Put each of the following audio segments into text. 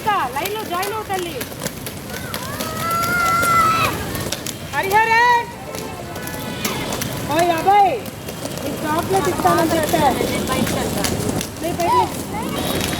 Mounika line లో join అవు తల్లి హరిహరే ఓయ్ అబ్బాయి నీకు చాక్లెట్ ఇస్తానని చెప్పా నీ బయటికి.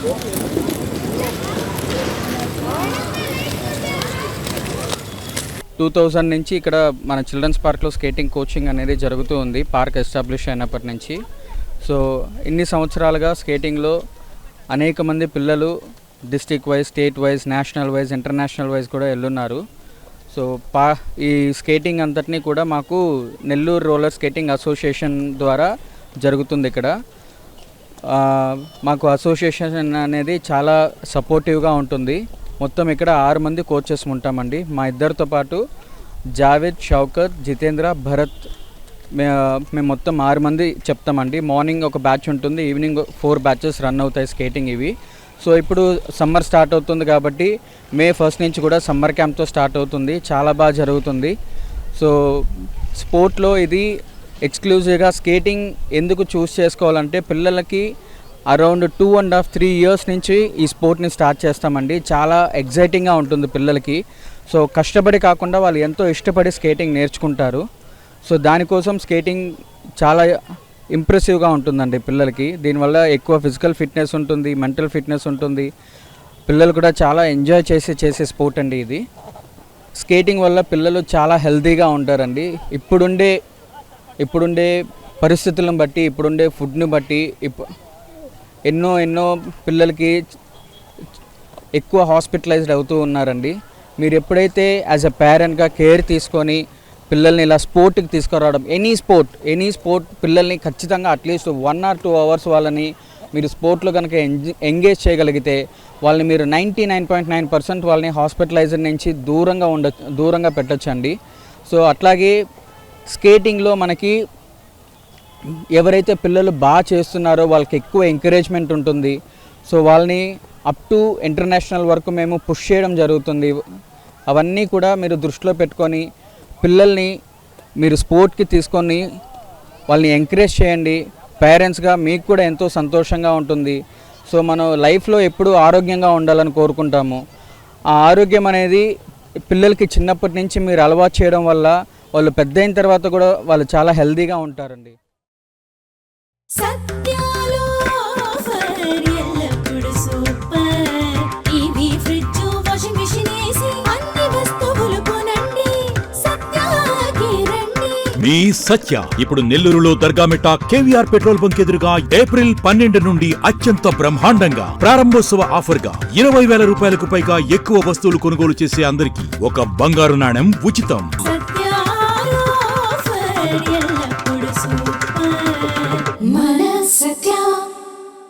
టూ థౌజండ్ నుంచి ఇక్కడ మన చిల్డ్రన్స్ పార్క్లో స్కేటింగ్ కోచింగ్ అనేది జరుగుతూ ఉంది పార్క్ ఎస్టాబ్లిష్ అయినప్పటి నుంచి. సో ఇన్ని సంవత్సరాలుగా స్కేటింగ్లో అనేక మంది పిల్లలు district wise state wise national wise international wise కూడా వెళ్ళున్నారు. సో పా ఈ స్కేటింగ్ అంతటినీ కూడా మాకు నెల్లూరు రోలర్ స్కేటింగ్ అసోసియేషన్ ద్వారా జరుగుతుంది ఇక్కడ. మాకు అసోసియేషన్ అనేది చాలా సపోర్టివ్గా ఉంటుంది. మొత్తం ఇక్కడ ఆరు మంది కోచెస్ ఉంటామండి. మా ఇద్దరితో పాటు జావేద్ షౌకత్ జితేంద్ర భరత్ మేము మొత్తం ఆరు మంది చెప్తామండి. మార్నింగ్ ఒక బ్యాచ్ ఉంటుంది. ఈవినింగ్ ఫోర్ బ్యాచెస్ రన్ అవుతాయి స్కేటింగ్ ఇవి. సో ఇప్పుడు సమ్మర్ స్టార్ట్ అవుతుంది కాబట్టి మే ఫస్ట్ నుంచి కూడా సమ్మర్ క్యాంప్తో స్టార్ట్ అవుతుంది. చాలా బాగా జరుగుతుంది. సో స్పోర్ట్లో ఇది ఎక్స్క్లూజివ్గా స్కేటింగ్ ఎందుకు చూస్ చేసుకోవాలంటే పిల్లలకి around two and half three years నుంచి ఈ స్పోర్ట్ని స్టార్ట్ చేస్తామండి. చాలా ఎగ్జైటింగ్గా ఉంటుంది పిల్లలకి. సో కష్టపడి కాకుండా వాళ్ళు ఎంతో ఇష్టపడి స్కేటింగ్ నేర్చుకుంటారు. సో దానికోసం స్కేటింగ్ చాలా ఇంప్రెసివ్గా ఉంటుందండి పిల్లలకి. దీనివల్ల ఎక్కువ ఫిజికల్ ఫిట్నెస్ ఉంటుంది మెంటల్ ఫిట్నెస్ ఉంటుంది. పిల్లలు కూడా చాలా ఎంజాయ్ చేసి చేసే స్పోర్ట్ అండి ఇది. స్కేటింగ్ వల్ల పిల్లలు చాలా హెల్తీగా ఉంటారండి. ఇప్పుడుండే ఇప్పుడుండే పరిస్థితులను బట్టి ఇప్పుడుండే ఫుడ్ని బట్టి ఎన్నో ఎన్నో పిల్లలకి ఎక్కువ హాస్పిటలైజ్డ్ అవుతూ ఉన్నారండి. మీరు ఎప్పుడైతే యాజ్ అ పేరెంట్గా కేర్ తీసుకొని పిల్లల్ని ఇలా స్పోర్ట్కి తీసుకురావడం ఎనీ స్పోర్ట్ ఎనీ స్పోర్ట్ పిల్లల్ని ఖచ్చితంగా at least one or two hours వాళ్ళని మీరు స్పోర్ట్లో కనుక ఎంగేజ్ చేయగలిగితే వాళ్ళని మీరు ninety nine point nine percent వాళ్ళని హాస్పిటలైజర్ నుంచి దూరంగా ఉండ దూరంగా పెట్టచ్చండి. సో అట్లాగే స్కేటింగ్లో మనకి ఎవరైతే పిల్లలు బాగా చేస్తున్నారో వాళ్ళకి ఎక్కువ ఎంకరేజ్మెంట్ ఉంటుంది. సో వాళ్ళని అప్ టు ఇంటర్నేషనల్ వరకు మేము పుష్ చేయడం జరుగుతుంది. అవన్నీ కూడా మీరు దృష్టిలో పెట్టుకొని పిల్లల్ని మీరు స్పోర్ట్కి తీసుకొని వాళ్ళని ఎంకరేజ్ చేయండి. పేరెంట్స్గా మీకు కూడా ఎంతో సంతోషంగా ఉంటుంది. సో మనం లైఫ్లో ఎప్పుడూ ఆరోగ్యంగా ఉండాలని కోరుకుంటాము. ఆ ఆరోగ్యం అనేది పిల్లలకి చిన్నప్పటి నుంచి మీరు అలవాటు చేయడం వల్ల వాళ్ళు పెద్ద అయిన తర్వాత కూడా వాళ్ళు చాలా హెల్తీగా ఉంటారండి. సత్యాలో ఆఫర్ ఎల్లప్పుడు super. TV fridge washing machine AC అన్ని వస్తువులు కొనండి. సత్యాకి రండి. మీ సత్య ఇప్పుడు నెల్లూరులో దర్గామిట్ట కేవీఆర్ పెట్రోల్ బంక్ ఎదురుగా ఏప్రిల్ పన్నెండు నుండి అత్యంత బ్రహ్మాండంగా ప్రారంభోత్సవ ఆఫర్గా ఇరవై వేల రూపాయలకు పైగా ఎక్కువ వస్తువులు కొనుగోలు చేసే అందరికి ఒక బంగారు నాణెం ఉచితం. ఆఫర్